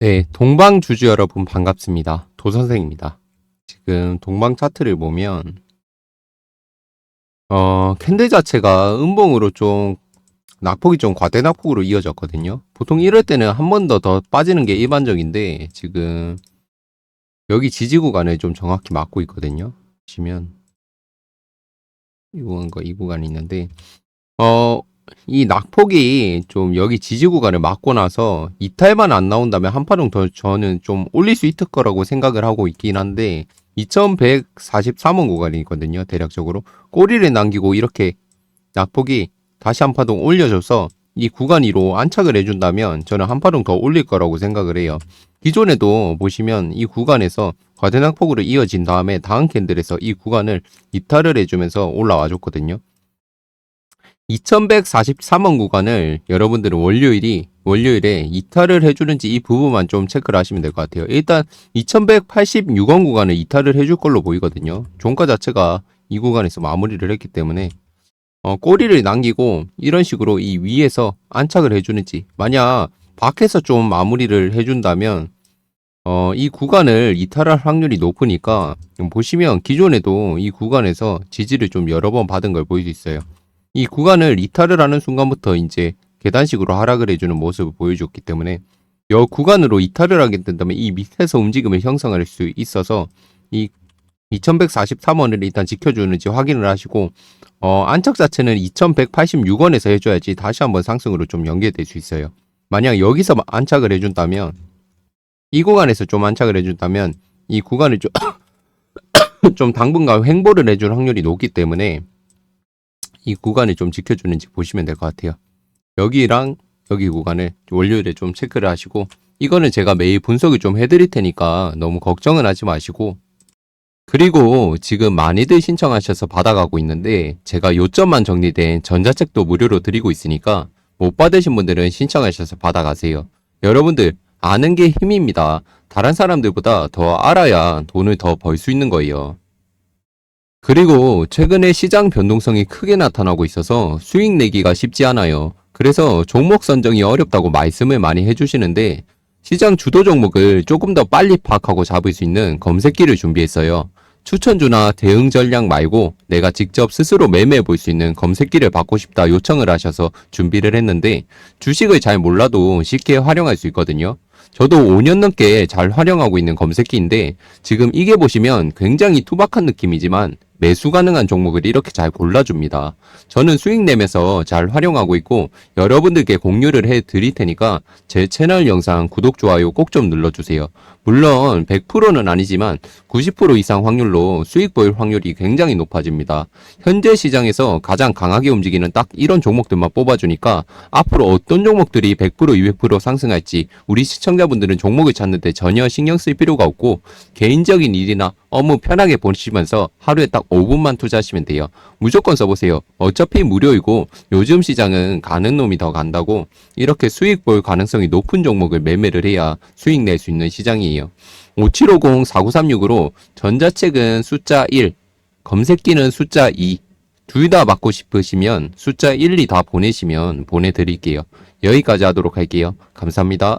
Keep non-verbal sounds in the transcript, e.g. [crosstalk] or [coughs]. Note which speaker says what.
Speaker 1: 네, 동방 주주 여러분 반갑습니다. 도선생입니다. 지금 동방 차트를 보면 어, 캔들 자체가 음봉으로 좀 낙폭이 좀 과대 낙폭으로 이어졌거든요. 보통 이럴 때는 한 번 더더 빠지는 게 일반적인데 지금 여기 지지 구간을 좀 정확히 막고 있거든요. 보시면 이 구간과 이 구간이 있는데 어, 이 낙폭이 좀 여기 지지 구간을 막고 나서 이탈만 안 나온다면 한 파동 더 저는 좀 올릴 수 있을 거라고 생각을 하고 있긴 한데 2143원 구간이거든요 대략적으로. 꼬리를 남기고 이렇게 낙폭이 다시 한 파동 올려줘서 이 구간 위로 안착을 해준다면 저는 한 파동 더 올릴 거라고 생각을 해요. 기존에도 보시면 이 구간에서 과대낙폭으로 이어진 다음에 다음 캔들에서 이 구간을 이탈을 해주면서 올라와 줬거든요 2143원 구간을 여러분들은 월요일이 월요일에 이탈을 해주는지 이 부분만 좀 체크를 하시면 될 것 같아요. 일단 2186원 구간을 이탈을 해줄 걸로 보이거든요. 종가 자체가 이 구간에서 마무리를 했기 때문에 어, 꼬리를 남기고 이런 식으로 이 위에서 안착을 해주는지 만약 밖에서 좀 마무리를 해준다면 어, 이 구간을 이탈할 확률이 높으니까 보시면 기존에도 이 구간에서 지지를 좀 여러 번 받은 걸 보일 수 있어요. 이 구간을 이탈을 하는 순간부터 이제 계단식으로 하락을 해주는 모습을 보여줬기 때문에 여 구간으로 이탈을 하게 된다면 이 밑에서 움직임을 형성할 수 있어서 이 2143원을 일단 지켜주는지 확인을 하시고 어, 안착 자체는 2186원에서 해줘야지 다시 한번 상승으로 좀 연계될 수 있어요. 만약 여기서 안착을 해준다면 이 구간에서 좀 안착을 해준다면 이 구간을 좀, [coughs] 좀 당분간 횡보를 해줄 확률이 높기 때문에 이 구간을 좀 지켜주는지 보시면 될 것 같아요. 여기랑 여기 구간을 월요일에 좀 체크를 하시고 이거는 제가 매일 분석을 좀 해드릴 테니까 너무 걱정은 하지 마시고 그리고 지금 많이들 신청하셔서 받아가고 있는데 제가 요점만 정리된 전자책도 무료로 드리고 있으니까 못 받으신 분들은 신청하셔서 받아가세요. 여러분들 아는 게 힘입니다. 다른 사람들보다 더 알아야 돈을 더 벌 수 있는 거예요. 그리고 최근에 시장 변동성이 크게 나타나고 있어서 수익 내기가 쉽지 않아요. 그래서 종목 선정이 어렵다고 말씀을 많이 해주시는데 시장 주도 종목을 조금 더 빨리 파악하고 잡을 수 있는 검색기를 준비했어요. 추천주나 대응 전략 말고 내가 직접 스스로 매매해 볼 수 있는 검색기를 받고 싶다 요청을 하셔서 준비를 했는데 주식을 잘 몰라도 쉽게 활용할 수 있거든요. 저도 5년 넘게 잘 활용하고 있는 검색기인데 지금 이게 보시면 굉장히 투박한 느낌이지만 매수 가능한 종목을 이렇게 잘 골라줍니다. 저는 수익 내면서 잘 활용하고 있고 여러분들께 공유를 해 드릴 테니까 제 채널 영상 구독, 좋아요 꼭 좀 눌러주세요. 물론 100%는 아니지만 90% 이상 확률로 수익 보일 확률이 굉장히 높아집니다. 현재 시장에서 가장 강하게 움직이는 딱 이런 종목들만 뽑아주니까 앞으로 어떤 종목들이 100% 200% 상승할지 우리 시청자분들은 종목을 찾는데 전혀 신경 쓸 필요가 없고 개인적인 일이나 업무 편하게 보시면서 하루에 딱 5분만 투자하시면 돼요. 무조건 써보세요. 어차피 무료이고 요즘 시장은 가는 놈이 더 간다고 이렇게 수익 볼 가능성이 높은 종목을 매매를 해야 수익 낼 수 있는 시장이에요. 5750-4936으로 전자책은 숫자 1, 검색기는 숫자 2, 둘 다 받고 싶으시면 숫자 1, 2 다 보내시면 보내드릴게요. 여기까지 하도록 할게요. 감사합니다.